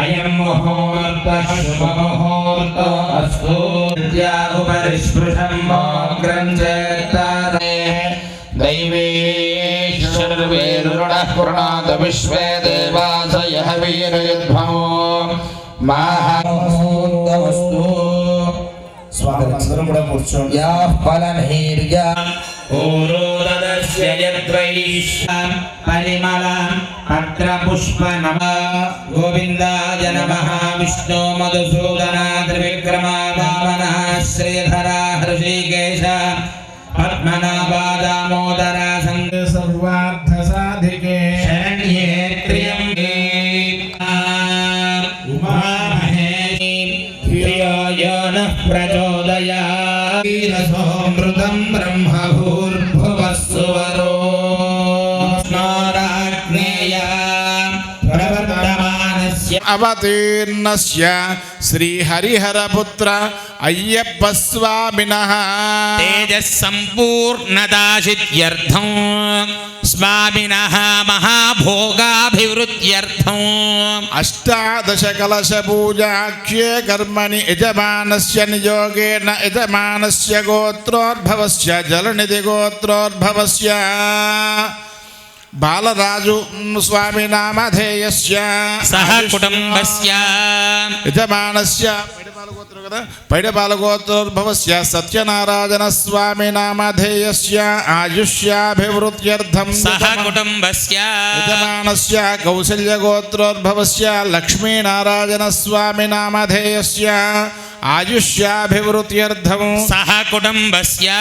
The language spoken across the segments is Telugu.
अयं मुहूर्तः शुभमुहूर्तो अस्तु विद्या उपरिस्पृशं मोग्रं चेत्तारे दैवेश्वरवेरुणः पुरणाद विश्वे देवासयः वीरयुध्वमो माहूर्तमस्तु స్వామి అందరం కూడా కూర్చోండి యా ఫలనీర్యా ఊరోదస్య యద్వైశ్యం పరిమళం పత్రపుష్ప నమ గోవిందాయ నమ విష్ణు మధుసూదన త్రివిక్రమ వామన శ్రీధర अवतीर्णस्य श्रीहरिहरपुत्र अय्यप्पस्वामिनः। तेजः सम्पूर्णदाशित्यर्थं स्वामिनः कलश पूजाख्ये कर्मणि यजमानस्य जल यजमानस्य गोत्रोद्भवस्य से బాలరాజు స్వామి నామధేయస్య. సహ కుటుంబస్య. యజమానస్య. పైడపాలగోత్రం కదా? పైడపాలగోత్రోద్భవస్య సత్యనారాయణ స్వామి నామధేయస్య. ఆయుష్యాభివృద్ధ్యర్థం సహ కుటుంబస్య. యజమానస్య. కౌసల్యగోత్రోద్భవస్య లక్ష్మీనారాయణస్వామి నామధేయస్య. ఆయుష్యాభివృద్ధ్యర్థం. సహ కుటుంబస్య.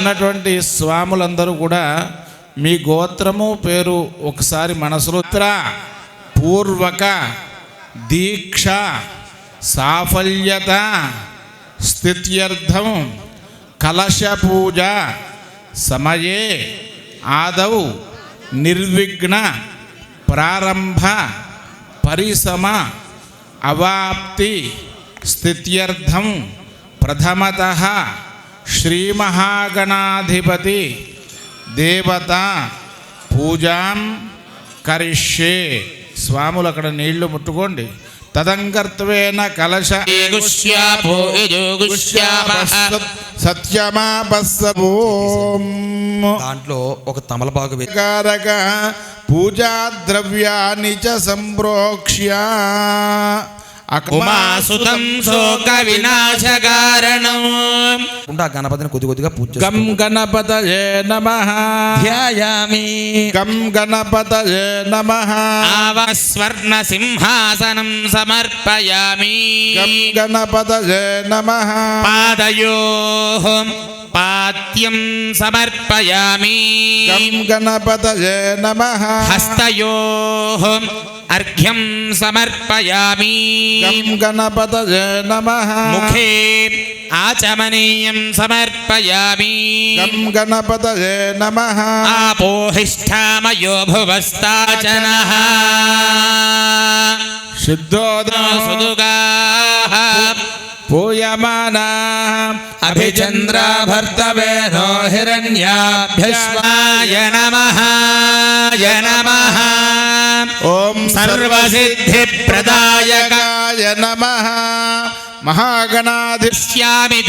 ఉన్నటువంటి స్వాములందరూ కూడా మీ గోత్రము పేరు ఒకసారి మనసులో పూర్వక దీక్ష సాఫల్యత స్థిత్యర్థం కలశ పూజ సమయే ఆదౌ నిర్విఘ్న ప్రారంభ పరిసమ అవాప్తి స్థిత్యర్థం ప్రథమత శ్రీమహాగణాధిపతి దేవత పూజాం కరిష్యే. స్వాములు అక్కడ నీళ్ళు ముట్టుకోండి. తదంకర్త్వేన కలశ. సత్యమాపస్సోం దాంట్లో ఒక తమలపాకు కారక పూజా ద్రవ్యాన్ని చ సంప్రోక్ష్య. ఉమాసుతం శోక వినాశకారణం ఉంటే ఆ గణపతిని కొద్ది కొద్దిగా పూజ గం చేసుకో. గణపతయే నమ. ధ్యాయామి. గం గణపతయే నమ. ఆవస్వర్ణ సింహాసనం సమర్పయామి. గం గణపతయే నమ. పాదయో. పాద్యం సమర్పయామి గం గణపతయే నమ హస్తయో అర్ఘ్యం సమర్పయామి గం గణపతయే నమ ముఖే ఆచమనీయం సమర్పయామి గం గణపతయే నమ ఆపోహిష్టామయో భువస్తాచనః సిద్ధోదా సుదుగాః పూయమానా అభిచంద్రాభర్తవేదో హిరణ్యాభ్యశ్వాయ నమః య నమః ఓం సర్వసిద్ధిప్రదాయక సర్వసిద్ధిప్రదాయకాయ నమ మహాగణాధి శ్యామి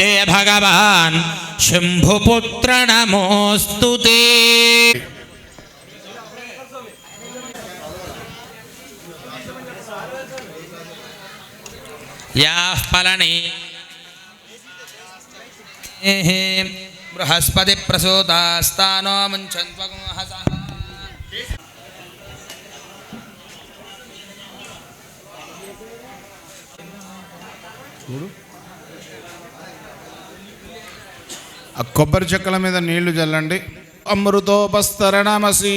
యాః ఫలని బృహస్పతి ప్రసూతాస్తానో ముంచన్వగుంహస ఆ కొబ్బరి చెక్కల మీద నీళ్ళు చల్లండి అమృతోపస్తరణమసి.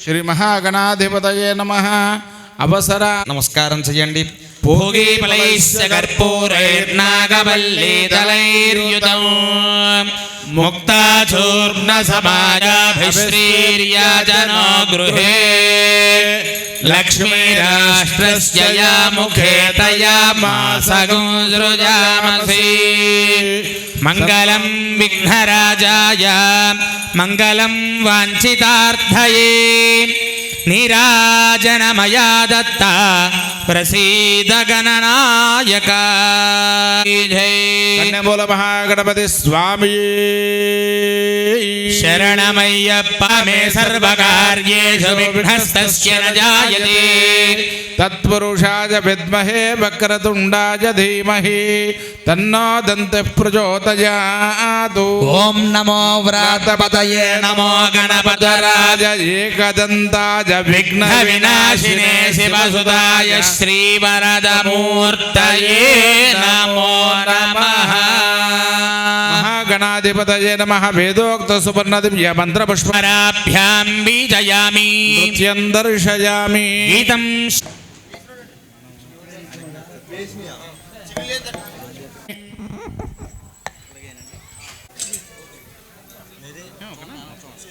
శ్రీ మహాగణాధిపతయే నమ. అవసర నమస్కారం చేయండి भोगीफलैश्च कर्पूरैर्नागवल्लीदलैर्युतम् मुक्ताचूर्णसमाजाभिश्रीर्याजनो गृहे लक्ष्मीराष्ट्रस्य या मुखे तया मासगुसृजामसि मङ्गलं विघ्नराजाय मङ्गलं वाञ्छितार्थये నీరాజనమయా దత్త ప్రసీద గణనాయక మూల మహాగణపతి స్వామి. శరణమయ్యప్ప మే సర్వకార్యేషు విఘ్నస్తస్య తత్పురుషాయ విద్మహే వక్రతుండాయ ధీమహి. తన్నో దంత ప్రచోదయాదు ఓం నమో వ్రాతపతయే నమో గణపతరాజ. ఏకదంతాయ విఘ్న వినాశినే శివసుదాయ శ్రీవరదమూర్తయే నమో నమ మహాగణాధిపతయే నమ వేదోక్త సువర్ణదిం మంత్రపుష్పరాభ్యాం బీజయామి నృత్యం దర్శయామి గీతం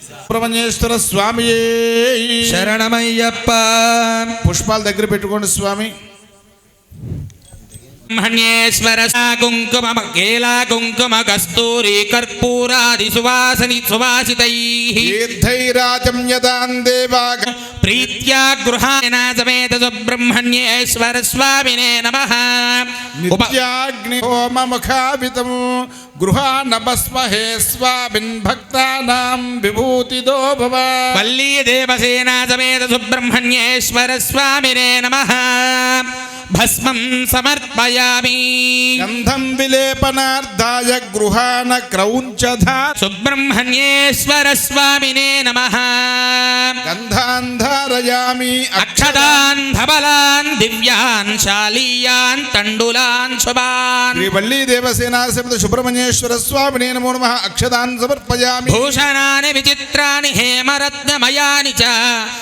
సుబ్రహ్మణ్యేశ్వర స్వామి. శరణమయ్యప్ప. పుష్పాలు దగ్గర పెట్టుకోండి స్వామి. బ్రహ్మణ్యేశ్వర కుంకుమ కేలా కుంకుమ కస్తూరి కర్పూరాది సువాసని సువాసితైః. తీర్థైరాజం యదాన్ దేవాగ. ప్రీత్యా గృహాణ సమేత సుబ్రహ్మణ్యేశ్వర స్వామినే నమః. నిత్యాగ్ని హోమ ముఖావితము. గృహానభస్మహే స్వామిన్ భక్తానాం విభూతిదో భవ వల్లీ దేవసేనా సమేత సుబ్రహ్మణ్యేశ్వర స్వామినే నమః భస్మం సమర్పయామి గంధం విలేపనార్థాయ గృహాన క్రౌంచధా సుబ్రహ్మణ్యేశ్వర స్వామినే నమః గంధాన్ ధారయామి అక్షదాన్ ధబలాన్ దివ్యాన్ శాలీయాన్ తండులాన్ శుభాన్ శ్రీ వల్లీ దేవసేనాశ్రమత సుబ్రహ్మణ్యేశ్వర స్వామినే నమో నమ అక్షదాన్ సమర్పయామి భూషణాని విచిత్రాని హేమరత్నమయాని చ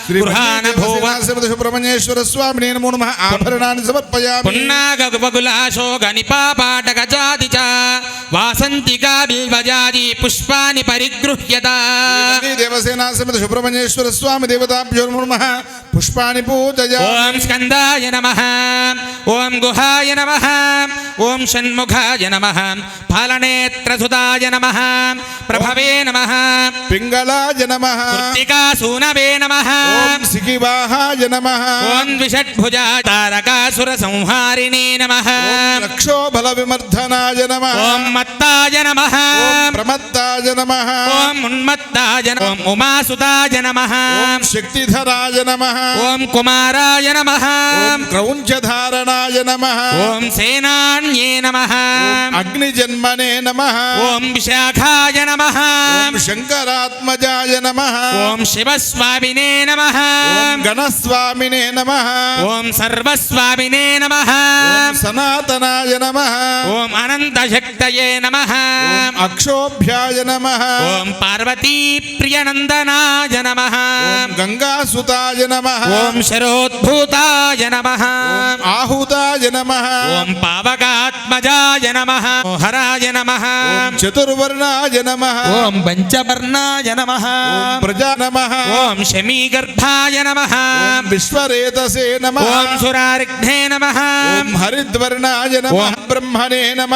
శ్రీ గృహాన భూవ దేవసేనాశ్రమత సుబ్రహ్మణ్యేశ్వర స్వామినే నమో నమ ఆభరణాన్ని సమర్పయామి. పున్నాగగుపగులాశోక నిపాపాటక జాతి చ. వాసంతికా బిల్వజాది పుష్పాని పరిగృహ్యత వల్లీ దేవసేనాశ్రమత సుబ్రహ్మణ్యేశ్వర స్వామి దేవతాభ్యో నమో. నమ పుష్పాణి పూజయామి ఓం స్కందాయ నమ ఓం గుహాయ నమ ఓం షణ్ముఖాయ నమ ఫలనేత్రసుతాయ నమ ప్రభవే నమ పింగళాయ నమ కృత్తికాసూనవే నమ ఓం సికివాహాయ నమ ఓం ద్విషడ్భుజా తారకాసుర సంహారిణే నమ రక్షోబల విమర్ధనాయ నమ ఓం మత్తాయ నమ ప్రమత్తాయ నమ ఓం ఉన్మత్తాయ నమ ఓం ఉమాసుతాయ నమ ఓం శక్తిధరాయ నమ ఓం కుమారాయ నమ ఓం క్రౌంచధారణాయ నమ ఓం సేనాన్యే నమ అగ్నిజన్మనే నమ ఓం విశాఖాయ నమ ఓం శంకరాత్మజాయ నమ ఓం శివస్వామినే నమ ఓం గణస్వామినే నమ ఓం సర్వస్వామినే నమ ఓం సనాతనాయ నమ ఓం అనంతశక్తయే నమ ఓం అక్షోభ్యాయ నమ ఓం పార్వతీ ప్రియనందనాయ నమ ఓం గంగాసుతాయ నమ ఓం శరోద్భూతాయ నమ ఆహుతాయ నమ ఓం పావకాత్మజాయ నమ హరాయ నమ ఓం చతుర్వర్ణాయ నమ ఓం పంచవర్ణాయ నమ ఓం ప్రజా నమ ఓం శమీగర్భాయ నమ ఓం విశ్వరేతసే నమ. ఓం సురారిఘ్నే నమ. ఓం హరిద్వర్ణాయ నమ ఓం బ్రహ్మణే నమ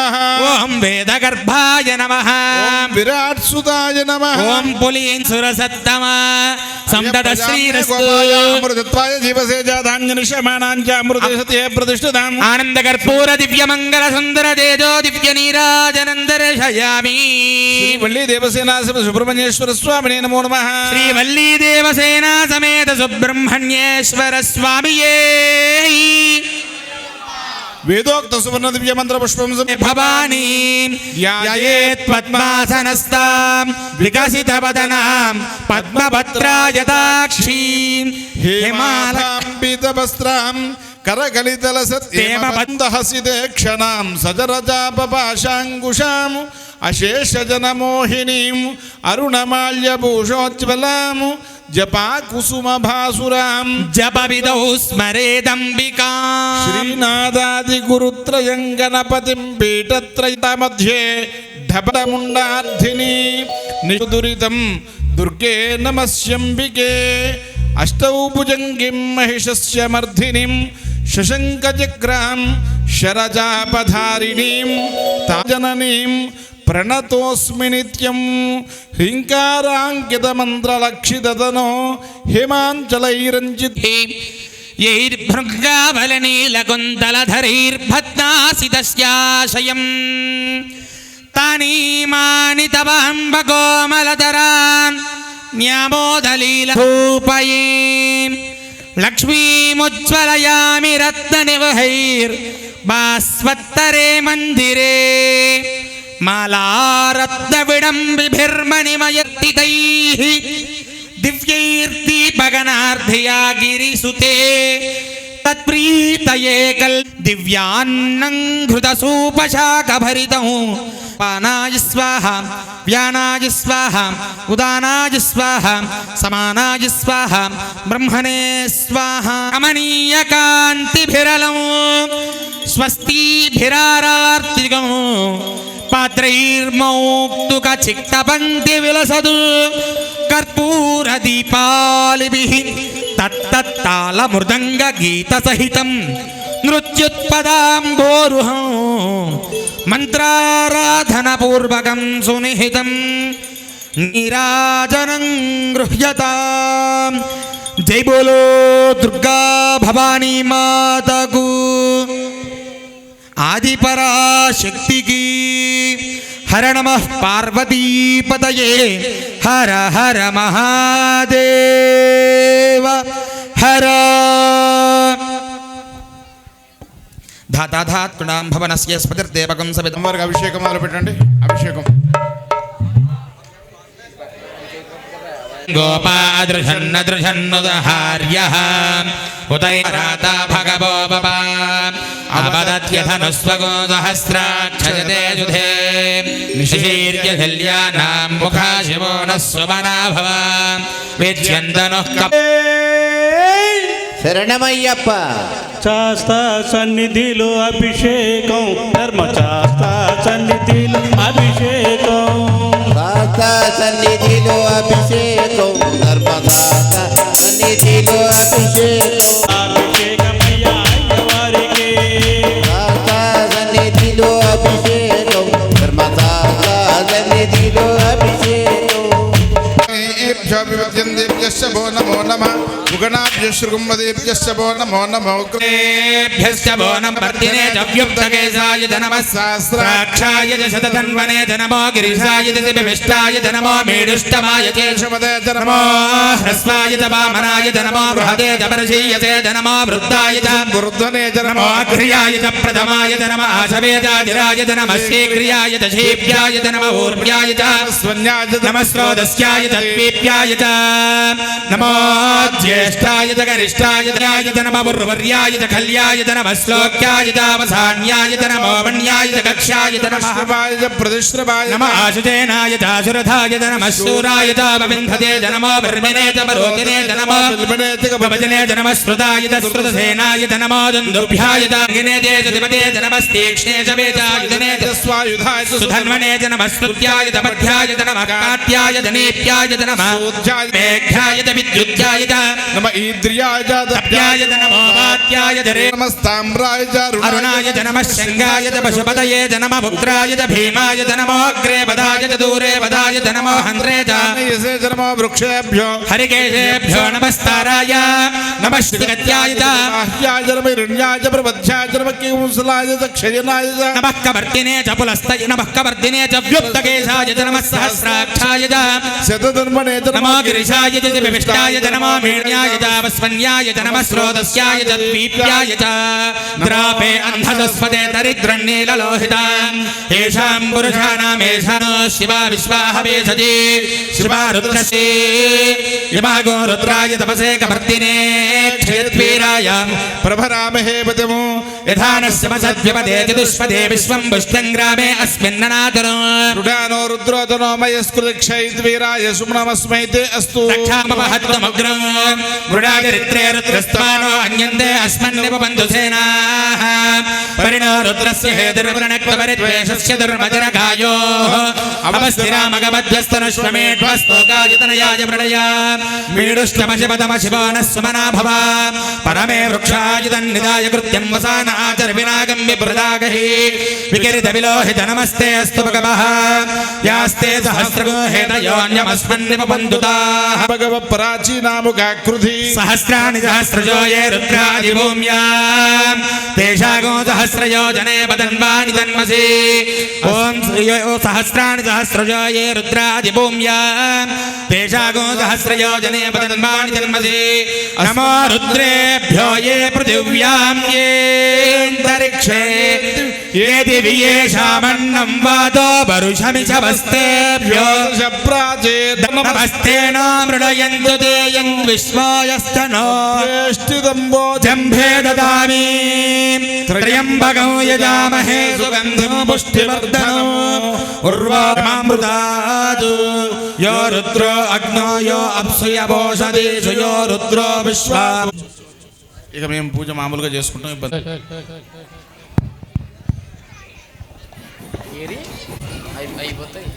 ఓం వేదగర్భాయ నమ ఓం విరాట్ సుతాయ నమ ఓం పులీన్సురసత్తమ సంతత శ్రీరస్తు అమృతత్వాయ జీవసేజాధాన్యనిషమాణాంచ అమృతే సత్యే ప్రతిష్ఠితాం ఆనంద కర్పూర దివ్య మంగళ సుందర తేజో వేదోక్త సువర్ణ దివ్య మంత్ర పుష్పం భవానీ ధ్యాయేత్ పద్మాసనస్తాం వికసిత వదనాం పద్మపత్రాయదాక్షీం హేమాల హేమాలాంబితవస్త్రాం కరకలితల సత్యేమహసితే క్షణాం సజరజాపపాశాంకుశాం అశేషజనమోహినీం అరుణమాల్యభూషోజ్వలాం जपा कुसुम भासुरा जप विद स्मरेदंबिका श्रीनादादि गुरुत्र गणपति पीठत्रयता मध्ये ढपट मुंडा दुर्गे नमस्ंबिके अष्टौ भुजंगी महिष्य से मर्दिनी शशंकजग्रा शरजापधारिणी ताजननीम మహిషస్య మర్ధినిం శశంకచక్రాం శరజాపధారిణీం తాజననీం ప్రణతోస్మి నిత్యం హ్రీంకారాంకితమంత్రలక్షితనో హిమాంచలైరంజిత్. యైర్భృంగావలనీలకుంతలధరైర్భద్నాసితస్యాశయం తానీమాని తవంబకోమలతరాన్ న్యామోదలీలూపయే లక్ష్మీముజ్వలయామి రత్ననివహైర్ బాస్వత్తరే మందిరే. మాలారత్నవిడంబిభిర్మణిమయక్తితైः దివ్యైర్దీపగణార్ధయా గిరిసుతే తత్ప్రీతయే కల్ దివ్యాన్నం ఘృతసూపశాకభరితం పానాయ స్వాహ వ్యానాయ స్వాహ ఉదానాయ స్వాహ సమానాయ స్వాహ బ్రహ్మణే స్వాహ కమనీయ కాంతిభిరలం స్వస్తిభిరారార్తికం పాత్రైర్మౌక్తుక చిక్తపంక్తి విలసదు. కర్పూర దీపాలిభి తత్తత్తాళ మృదంగ గీత సహితం నృత్యుత్పదాంబోరుహం మంత్రారాధన పూర్వకం సునిహితం. నిరాజనం గృహ్యత. జై బోలో దుర్గా భవానీ మాతకు. ఆదిపరాశక్తికి హర నమ పార్వతీపతయే హర హర మహాదేవ హర. ధాతాధాత్ృణాం భవనస్య స్పతిర్దేవకం సవితం అమ్మవారికి అభిషేకం మొదలు పెట్టండి అభిషేకం. గోపాదృశన్న దృశన్నుదహార్య ఉదయరాత భగవో బపా అపదత్యధనుస్వగో సహస్రాక్షయతే జుధే నిశీర్య శల్యానాం ముఖా శివో నః సుమనా భవ విద్యందనుః కప శరణమయ్యప్ప. శాస్తా సన్నిధిలో అభిషేకం. ధర్మశాస్త్ర సన్నిధిలో అభిషేకం. శాస్త సన్నిధిలో అభిషేకం. ధర్మశాస్త్ర సన్నిధిలో అభిషేకం. ముగణాభ్యశ్రుగుంబదేభ్యశ్చ భో నమో నమో ేభ్యశ్చ బోనం వర్తినే చ వ్యుక్తకేశాయ చ నమః సహస్రాక్షాయ చ శతధన్వనే నమో గిరిశాయ చ విష్టాయ చ నమో మేడుష్టమాయ కేశవదే నమో హ్రస్వాయ చ వామనాయ నమో బృహదే చ పరశీయతే నమో వృద్ధాయ చ వృద్ధనే నమో అగ్ర్యాయ చ ప్రథమాయ నమ ఆశవేదాజిరాయ చ నమ శీఘ్ర్యాయ చ శీభ్యాయ చ నమ ఊర్వ్యాయ చ స్వన్యాయ చ నమ స్రోదస్యాయ చ ద్వీప్యాయ చ నమో జ్యేష్ఠాయ చ గరిష్టాయ చ రాయ చ నమ ఉర్వర్యాయ చ కల్యాయ చ నమ శ్లోక్యాయ చ అవసాన్యాయ చ నమో వన్యాయ చ కక్ష్యాయ చ నమ శ్రవాయ చ ప్రతిశ్రవాయ నమ ఆశుజేనాయ చ ఆశురథాయ చ నమ శూరాయ చ వింధతే చ నమో బ్రహ్మణే చ పరోతినే చ నమో బిల్బనే చ భజనే చ నమ స్మృతాయ చ స్మృతసేనాయ చ నమో దుందుభ్యాయ చ గినే చ దివతే చ నమస్తీక్ష్ణే చ వేచాయుధనే చ స్వాయుధాయ సుధన్వనే చ నమ స్తుత్యాయ చ పథ్యాయ చ నమ నేప్యాయ చ నమ సూధ్యాయ మేఘ్యాయ చ విద్యుత్యాయ చ నమ ఈద్రియాయ చ తప్యాయ చ నమో వాత్యాయ చ రే నమస్తామ్రాయ చ అరుణాయ చ నమ శంగాయ చ పశుపతయే చ నమ పుత్రాయ చ భీమాయ చ నమో అగ్రే పదాయ చ దూరే పదాయ చ నమో హంత్రే చ యసే చ నమో వృక్షేభ్యో హరికేశేభ్యో నమస్తారాయ నమ శ్రీగత్యాయ చ బాహ్యాయ చ నమ హిరణ్యాయ చ ప్రబధ్యాయ చ నమ కేంసలాయ చ క్షయనాయ చ నమః కవర్తినే చ పులస్తయ నమః కవర్తినే చ వ్యుక్తకేశాయ చ నమః సహస్రాక్షాయ చ శతధర్మనే చ నమో గిరిశాయ చ వివిష్టాయ చ నమో మేణ్యాయ చ వస్వన్యాయ చ నమః స్రోదస్యాయ చ ద్వీప్యాయ చ ద్రాపే అంధదస్వదే దరిద్రన్నీలలోహిత ఏషాం പരിണാരുദ്രസ്യ ഹേതിർവൃണക്വപരിദ്വേഷസ്യ ദുർമജരകായോ അവസ്ഥിരാമകമധ്യസ്തനശ്വമേഷ്വസ്തോകായുതനയായ പ്രളയാ വീടുഷ്ടമശിപതമശിപാനഃ സുമനാഭവ പരമേ വൃക്ഷായുതന്നിതായ കൃത്യം വസാനാചരവിനാഗം വിപ്രദാഗഹി വികരിത വിലോഹിത നമസ്തേ അസ്തു ഭഗവഃ യാസ്തേ സഹസ്രഗോ ഹേതയോന്യമസ്മന്നിപബന്ധുതാഃ ഭഗവ പ്രാചീനാമുഖാകൃതി സഹസ്രാണി സഹസ്രജോ യേ രുദ്രാദി ഭൂമ്യാം തേഷാഗോ സഹ सहस्रयो जने वदन्वानि ओम ॐ सहस्राणि सहस्रजो ये रुद्रादिभूम्या। तेषागो सहस्रयो जने वदन्वानि तन्मसि नमो रुद्रेभ्यो ये पृथिव्यां ये अंतरिक्षे ये दिव्येषामन्नं वादो वरुषमि च वस्तेभ्यो। शप्राजे वरुषमिषवस्तेभ्यो शप्राचेदमस्तेनामृडयन्तु देयं विश्वायस्तनो। जम्भे ददामि। त्रयम् త్రయంబకం యజామహే సుగంధం పుష్టివర్ధనం ఉర్వామామృతాదు యో రుద్రో అగ్నో యో అప్సుయభోషదీషు యో రుద్రో విశ్వా ఇక మేము పూజ మామూలుగా చేసుకుంటాం ఇబ్బంది బాబు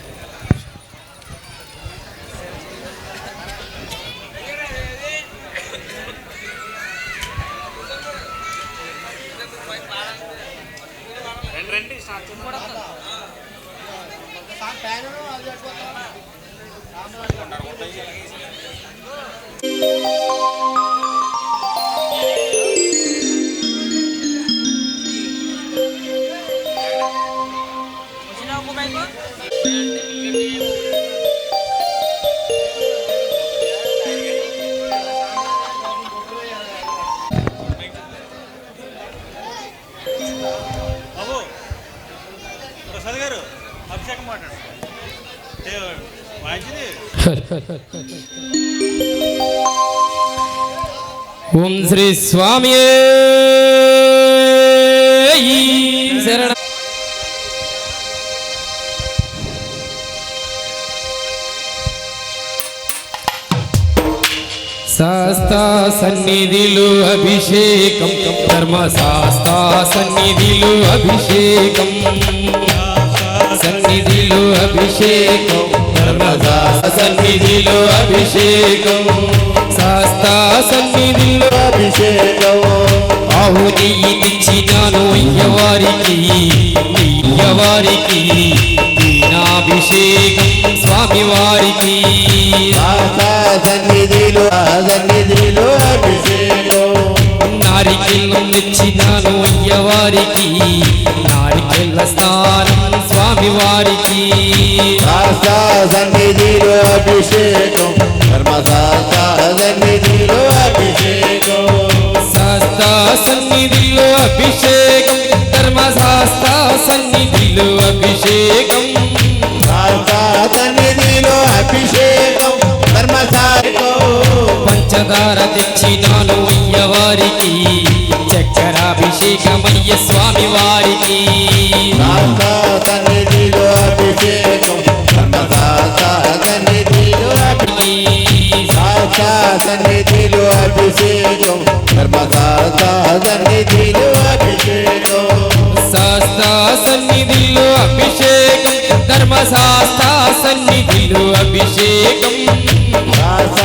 ఓం శ్రీ స్వామి శరణ. శాస్తా సన్నిధిలో అభిషేకం. ధర్మ శాస్తా సన్నిధిలో అభిషేకం. సన్నిధిలో అభిషేకం శాస్తా సన్నిధిలో అభిషేకం. శాస్తా సన్నిధిలో అభిషేకం. ఆహుతి ఇచ్చినాను అయ్యవారికి అయ్యవారికి దీనాభిషేకం స్వామి వారికి సన్నిధిలో సన్నిధిలో అభిషేకం. నారికెళ్ళం ఇచ్చినాను అయ్యవారికి నారికెళ్ళ స్నానం స్వామి వారికి సన్నిధిలో అభిషేకం. ధర్మశాస్త్ర సన్నిధిలో అభిషేకం. శాస్తా సన్నిధిలో అభిషేకం. సన్నిధిలో అభిషేకం. చక్కరాభిషేకమయ్య స్వామి వారికి ఆశా సన్నిధిలో అభిషేకం ధర్మశాస్త్ర సన్నిధిలో అభిషేకం. ఆశా సన్నిధిలో అభిషేకం ధర్మశాస్త్ర సన్నిధిలో అభిషేకం శాస్త్ర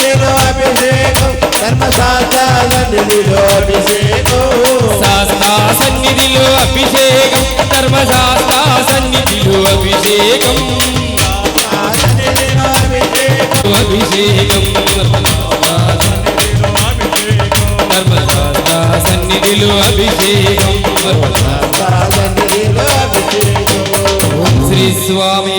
అభిషేకం ధర్మశాస్త్ర సన్నిధిలో అభిషేకం శాస్త్ర సన్నిధిలో అభిషేకం ధర్మశాస్త్ర సన్నిధిలో అభిషేకం. అభిషేకం. ధర్మశాస్త్ర సన్నిధిలో అభిషేకం. శ్రీ స్వామి